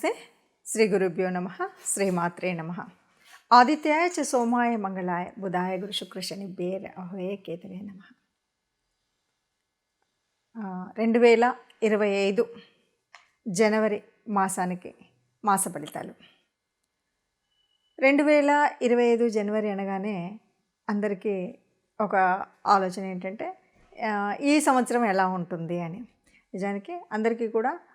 నమస్తే. శ్రీ గురుభ్యో నమ. శ్రీమాత్రే నమ. ఆదిత్యాయ చ సోమాయ మంగళాయ బుధాయ గురు శుక్ర శని బేర్ అహోయ కేతవే నమ. రెండు వేల ఇరవై ఐదు జనవరి మాసానికి మాస ఫలితాలు. రెండు వేల ఇరవై ఐదు జనవరి అనగానే అందరికీ ఒక ఆలోచన ఏంటంటే ఈ సంవత్సరం ఎలా ఉంటుంది అని. నిజానికి అందరికీ కూడా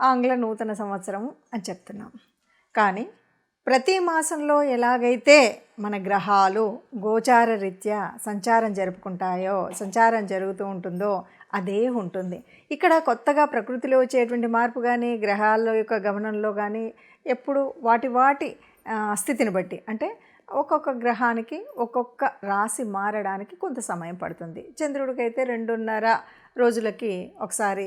ఆంగ్ల నూతన సంవత్సరం అని చెప్తున్నాం. కానీ ప్రతి మాసంలో ఎలాగైతే మన గ్రహాలు గోచార రీత్యా సంచారం జరుపుకుంటాయో సంచారం జరుగుతూ ఉంటుందో అదే ఉంటుంది. ఇక్కడ కొత్తగా ప్రకృతిలో వచ్చేటువంటి మార్పు కానీ గ్రహాల యొక్క గమనంలో కానీ ఎప్పుడు వాటి వాటి స్థితిని బట్టి అంటే ఒక్కొక్క గ్రహానికి ఒక్కొక్క రాశి మారడానికి కొంత సమయం పడుతుంది. చంద్రుడికైతే రెండున్నర రోజులకి ఒకసారి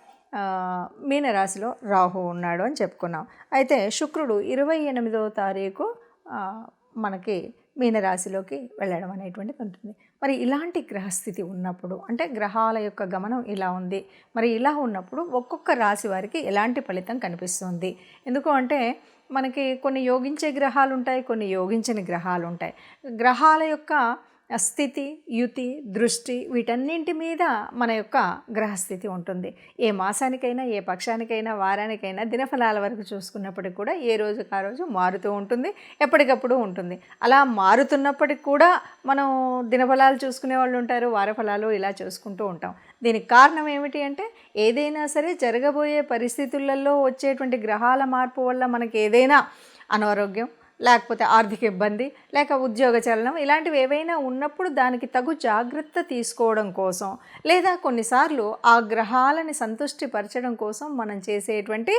మీనరాశిలో రాహు ఉన్నాడు అని చెప్పుకున్నాం. అయితే శుక్రుడు ఇరవై ఎనిమిదవ తారీఖు మనకి మీనరాశిలోకి వెళ్ళడం అనేటువంటిది ఉంటుంది. మరి ఇలాంటి గ్రహస్థితి ఉన్నప్పుడు అంటే గ్రహాల యొక్క గమనం ఇలా ఉంది. మరి ఇలా ఉన్నప్పుడు ఒక్కొక్క రాశి వారికి ఎలాంటి ఫలితం కనిపిస్తుంది? ఎందుకు అంటే మనకి కొన్ని యోగించే గ్రహాలు ఉంటాయి కొన్ని యోగించని గ్రహాలు ఉంటాయి. గ్రహాల యొక్క స్థితి యుతి దృష్టి వీటన్నింటి మీద మన యొక్క గ్రహస్థితి ఉంటుంది. ఏ మాసానికైనా ఏ పక్షానికైనా వారానికైనా దినఫలాల వరకు చూసుకున్నప్పటికి కూడా ఏ రోజు ఆ రోజు మారుతూ ఉంటుంది ఎప్పటికప్పుడు ఉంటుంది. అలా మారుతున్నప్పటికి కూడా మనం దినఫలాలు చూసుకునే వాళ్ళు ఉంటారు వారఫలాలు ఇలా చూసుకుంటూ ఉంటాం. దీనికి కారణం ఏమిటి అంటే ఏదైనా సరే జరగబోయే పరిస్థితులలో వచ్చేటువంటి గ్రహాల మార్పు వల్ల మనకి ఏదైనా అనారోగ్యం లేకపోతే ఆర్థిక ఇబ్బంది లేక ఉద్యోగ చలనం ఇలాంటివి ఏవైనా ఉన్నప్పుడు దానికి తగు జాగ్రత్త తీసుకోవడం కోసం లేదా కొన్నిసార్లు ఆ గ్రహాలని సంతుష్టిపరచడం కోసం మనం చేసేటువంటి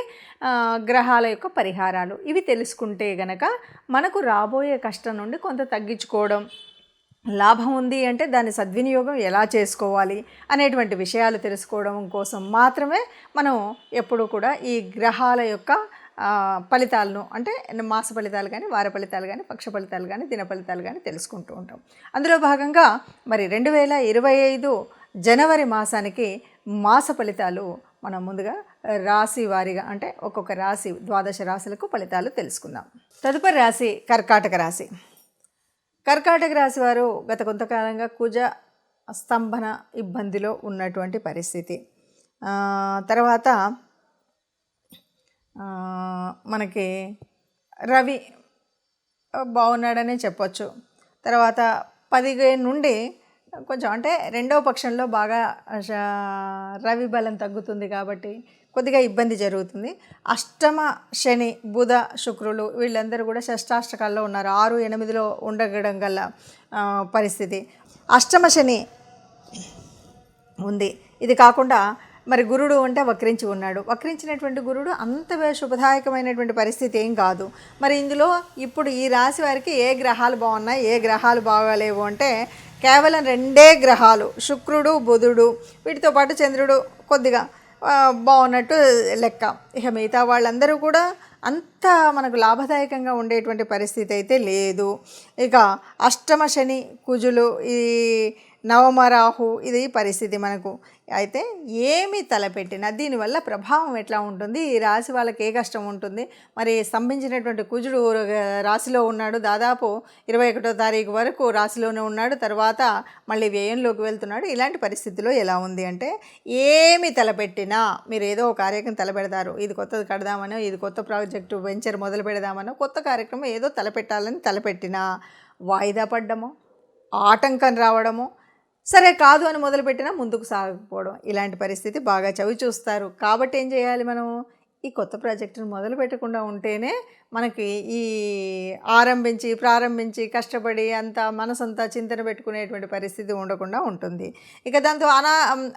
గ్రహాల యొక్క పరిహారాలు. ఇవి తెలుసుకుంటే గనక మనకు రాబోయే కష్టం నుండి కొంత తగ్గించుకోవడం లాభం ఉంది అంటే దాని సద్వినియోగం ఎలా చేసుకోవాలి అనేటువంటి విషయాలు తెలుసుకోవడం కోసం మాత్రమే మనం ఎప్పుడు కూడా ఈ గ్రహాల యొక్క ఫలితాలను అంటే మాస ఫలితాలు కానీ వార ఫలితాలు కానీ పక్ష ఫలితాలు కానీ దిన ఫలితాలు కానీ తెలుసుకుంటూ ఉంటాం. అందులో భాగంగా మరి రెండు వేల ఇరవై ఐదు జనవరి మాసానికి మాస ఫలితాలు మనం ముందుగా రాశి వారిగా అంటే ఒక్కొక్క రాశి ద్వాదశ రాశులకు ఫలితాలు తెలుసుకుందాం. తదుపరి రాశి కర్కాటక రాశి. కర్కాటక రాశి వారు గత కొంతకాలంగా కుజ స్తంభన ఇబ్బందిలో ఉన్నటువంటి పరిస్థితి. తర్వాత మనకి రవి బాగున్నాడనే చెప్పొచ్చు. తర్వాత పదిహేను నుండి కొంచెం అంటే రెండవ పక్షంలో బాగా రవి బలం తగ్గుతుంది కాబట్టి కొద్దిగా ఇబ్బంది జరుగుతుంది. అష్టమ శని బుధ శుక్రులు వీళ్ళందరూ కూడా షష్టాష్టకాల్లో ఉన్నారు. ఆరు ఎనిమిదిలో ఉండగడం గల పరిస్థితి. అష్టమ శని ఉంది. ఇది కాకుండా మరి గురుడు అంటే వక్రించి ఉన్నాడు. వక్రించినటువంటి గురుడు అంత శుభదాయకమైనటువంటి పరిస్థితి ఏం కాదు. మరి ఇందులో ఇప్పుడు ఈ రాశి వారికి ఏ గ్రహాలు బాగున్నాయి ఏ గ్రహాలు బాగాలేవు అంటే కేవలం రెండే గ్రహాలు శుక్రుడు బుధుడు వీటితో పాటు చంద్రుడు కొద్దిగా బాగున్నట్టు లెక్క. ఇక మిగతా వాళ్ళందరూ కూడా అంత మనకు లాభదాయకంగా ఉండేటువంటి పరిస్థితి అయితే లేదు. ఇక అష్టమ శని కుజులు ఈ నవమ రాహు ఇది పరిస్థితి మనకు. అయితే ఏమి తలపెట్టినా దీనివల్ల ప్రభావం ఎట్లా ఉంటుంది? ఈ రాశి వాళ్ళకి ఏ కష్టం ఉంటుంది? మరి స్తంభించినటువంటి కుజుడు రాశిలో ఉన్నాడు. దాదాపు ఇరవై ఒకటో తారీఖు వరకు రాశిలోనే ఉన్నాడు. తర్వాత మళ్ళీ వ్యయంలోకి వెళ్తున్నాడు. ఇలాంటి పరిస్థితిలో ఎలా ఉంది అంటే ఏమి తలపెట్టినా మీరు ఏదో ఒక కార్యక్రమం తలపెడతారు. ఇది కొత్తది కడదామనో ఇది కొత్త ప్రాజెక్టు వెంచర్ మొదలు పెడదామనో కొత్త కార్యక్రమం ఏదో తలపెట్టాలని తలపెట్టినా వాయిదా పడ్డమో ఆటంకం రావడము సరే కాదు అని మొదలుపెట్టినా ముందుకు సాగకపోవడం ఇలాంటి పరిస్థితి బాగా చవి చూస్తారు కాబట్టి ఏం చేయాలి మనం ఈ కొత్త ప్రాజెక్టును మొదలు పెట్టకుండా ఉంటేనే మనకి ఈ ఆరంభించి ప్రారంభించి కష్టపడి అంత మనసంతా చింతన పెట్టుకునేటువంటి పరిస్థితి ఉండకుండా ఉంటుంది. ఇక దాంతో అనా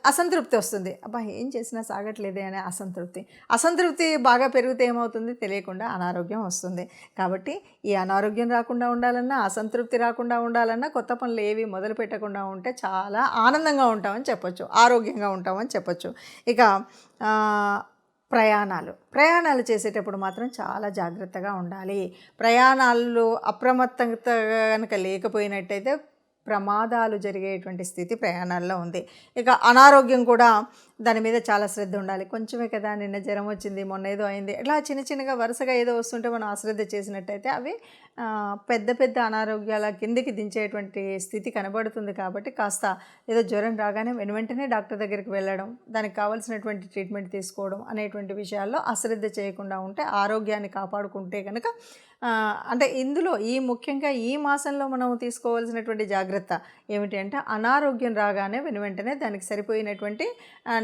అసంతృప్తి వస్తుంది. అబ్బా ఏం చేసినా సాగట్లేదే అనే అసంతృప్తి. అసంతృప్తి బాగా పెరిగితే ఏమవుతుంది? తెలియకుండా అనారోగ్యం వస్తుంది. కాబట్టి ఈ అనారోగ్యం రాకుండా ఉండాలన్నా అసంతృప్తి రాకుండా ఉండాలన్నా కొత్త పనులు ఏవి మొదలు పెట్టకుండా ఉంటే చాలా ఆనందంగా ఉంటామని చెప్పొచ్చు. ఆరోగ్యంగా ఉంటామని చెప్పొచ్చు. ఇక ప్రయాణాలు. ప్రయాణాలు చేసేటప్పుడు మాత్రం చాలా జాగ్రత్తగా ఉండాలి. ప్రయాణాల్లో అప్రమత్తత కనుక లేకపోయినట్టయితే ప్రమాదాలు జరిగేటువంటి స్థితి ప్రయాణాల్లో ఉంది. ఇక అనారోగ్యం కూడా దాని మీద చాలా శ్రద్ధ ఉండాలి. కొంచెమే కదా నిన్న జ్వరం వచ్చింది మొన్న ఏదో అయింది. ఇట్లా చిన్న చిన్నగా వరుసగా ఏదో వస్తుంటే మనం అశ్రద్ధ చేసినట్టయితే అవి పెద్ద పెద్ద అనారోగ్యాల కిందికి దించేటువంటి స్థితి కనబడుతుంది కాబట్టి కాస్త ఏదో జ్వరం రాగానే వెను వెంటనే డాక్టర్ దగ్గరికి వెళ్ళడం దానికి కావాల్సినటువంటి ట్రీట్మెంట్ తీసుకోవడం అనేటువంటి విషయాల్లో అశ్రద్ధ చేయకుండా ఉంటే ఆరోగ్యాన్ని కాపాడుకుంటే కనుక అంటే ఇందులో ఈ ముఖ్యంగా ఈ మాసంలో మనం తీసుకోవాల్సినటువంటి జాగ్రత్త ఏమిటి అంటే అనారోగ్యం రాగానే వెను వెంటనే దానికి సరిపోయినటువంటి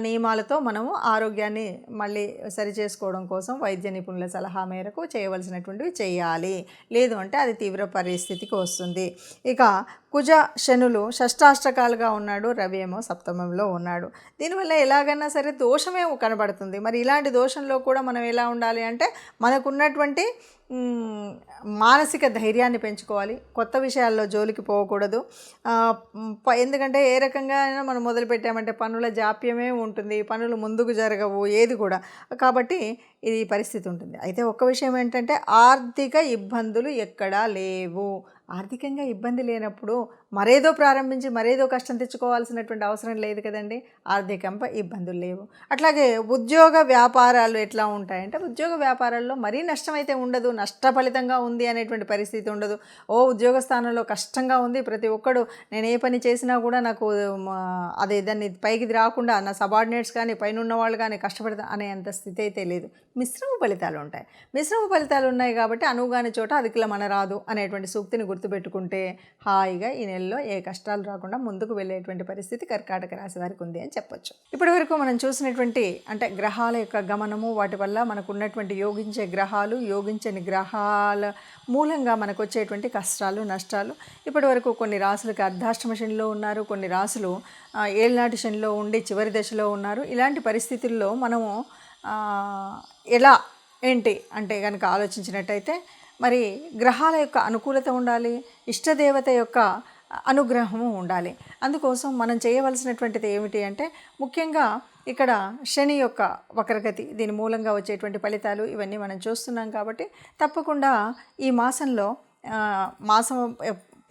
నియమాలతో మనము ఆరోగ్యాన్ని మళ్ళీ సరి చేసుకోవడం కోసం వైద్య నిపుణుల సలహా మేరకు చేయవలసినటువంటివి చేయాలి. లేదు అంటే అది తీవ్ర పరిస్థితికి వస్తుంది. ఇక కుజ శనులు షష్టాష్టకాలుగా ఉన్నాడు రవి ఏమో సప్తమంలో ఉన్నాడు. దీనివల్ల ఎలాగైనా సరే దోషమే కనబడుతుంది. మరి ఇలాంటి దోషంలో కూడా మనం ఎలా ఉండాలి అంటే మనకున్నటువంటి మానసిక ధైర్యాన్ని పెంచుకోవాలి. కొత్త విషయాల్లో జోలికి పోకూడదు. ఎందుకంటే ఏ రకంగా అయినా మనం మొదలు పెట్టామంటే పనుల జాప్యమే ఉంటుంది పనులు ముందుకు జరగవు ఏది కూడా. కాబట్టి ఇది పరిస్థితి ఉంటుంది అయితే ఒక్క విషయం ఏంటంటే ఆర్థిక ఇబ్బందులు ఎక్కడా లేవు. ఆర్థికంగా ఇబ్బంది లేనప్పుడు మరేదో ప్రారంభించి మరేదో కష్టం తెచ్చుకోవాల్సినటువంటి అవసరం లేదు కదండి. ఆర్థికంపై ఇబ్బందులు లేవు. అట్లాగే ఉద్యోగ వ్యాపారాలు ఎట్లా ఉంటాయంటే ఉద్యోగ వ్యాపారాల్లో మరీ నష్టం అయితే ఉండదు నష్ట ఫలితంగా ఉంది అనేటువంటి పరిస్థితి ఉండదు. ఓ ఉద్యోగ స్థానంలో కష్టంగా ఉంది ప్రతి ఒక్కడు నేను ఏ పని చేసినా కూడా నాకు అదే దాన్ని పైకి రాకుండా నా సబార్డినేట్స్ కానీ పైన ఉన్న వాళ్ళు కానీ కష్టపడతా అనే అంత స్థితి అయితే లేదు. మిశ్రమ ఫలితాలు ఉంటాయి. మిశ్రమ ఫలితాలు ఉన్నాయి కాబట్టి అనువుగాని చోట అధికల మన రాదు అనేటువంటి సూక్తిని గుర్తుపెట్టుకుంటే హాయిగా ఈ నెలలో ఏ కష్టాలు రాకుండా ముందుకు వెళ్ళేటువంటి పరిస్థితి కర్కాటక రాశి వారికి ఉంది అని చెప్పొచ్చు. ఇప్పటి వరకు మనం చూసినటువంటి అంటే గ్రహాల యొక్క గమనము వాటి వల్ల మనకు ఉన్నటువంటి యోగించే గ్రహాలు యోగించని గ్రహాల మూలంగా మనకు వచ్చేటువంటి కష్టాలు నష్టాలు. ఇప్పటి వరకు కొన్ని రాసులకు అర్ధాష్టమ శనిలో ఉన్నారు కొన్ని రాసులు ఏళ్ళనాటి శనిలో ఉండి చివరి దశలో ఉన్నారు. ఇలాంటి పరిస్థితుల్లో మనము ఎలా ఏంటి అంటే కనుక ఆలోచించినట్టయితే మరి గ్రహాల యొక్క అనుకూలత ఉండాలి ఇష్టదేవత యొక్క అనుగ్రహము ఉండాలి. అందుకోసం మనం చేయవలసినటువంటిది ఏమిటి అంటే ముఖ్యంగా ఇక్కడ శని యొక్క వక్రగతి దీని మూలంగా వచ్చేటువంటి ఫలితాలు ఇవన్నీ మనం చూస్తున్నాం కాబట్టి తప్పకుండా ఈ మాసంలో మాసం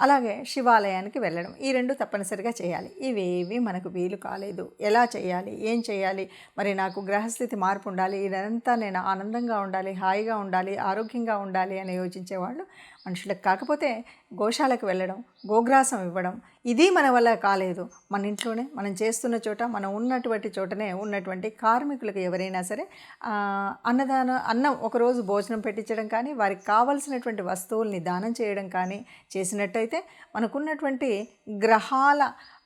అలాగే శివాలయానికి వెళ్ళడం. ఈ రెండు తప్పనిసరిగా చేయాలి. ఇవేవి మనకు వీలు కాలేదు. ఎలా చేయాలి? ఏం చేయాలి? మరి నాకు గ్రహస్థితి మార్పు ఉండాలి. ఇదంతా నేను ఆనందంగా ఉండాలి హాయిగా ఉండాలి ఆరోగ్యంగా ఉండాలి అని యోచించేవాళ్ళు మనుషులకు కాకపోతే గోశాలకు వెళ్ళడం గోగ్రాసం ఇవ్వడం ఇది మన వల్ల కాలేదు. మన ఇంట్లోనే మనం చేస్తున్న చోట మనం ఉన్నటువంటి చోటనే ఉన్నటువంటి కార్మికులకు ఎవరైనా సరే అన్నదానం అన్నం ఒకరోజు భోజనం పెట్టించడం కానీ వారికి కావలసినటువంటి వస్తువుల్ని దానం చేయడం కానీ చేసినట్టయితే మనకున్నటువంటి గ్రహాల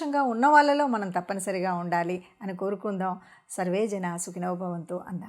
సంతోషంగా ఉన్న వాళ్ళలో మనం తప్పనిసరిగా ఉండాలి అని కోరుకుందాం. సర్వే జన సుఖినోభవంతో అందాం.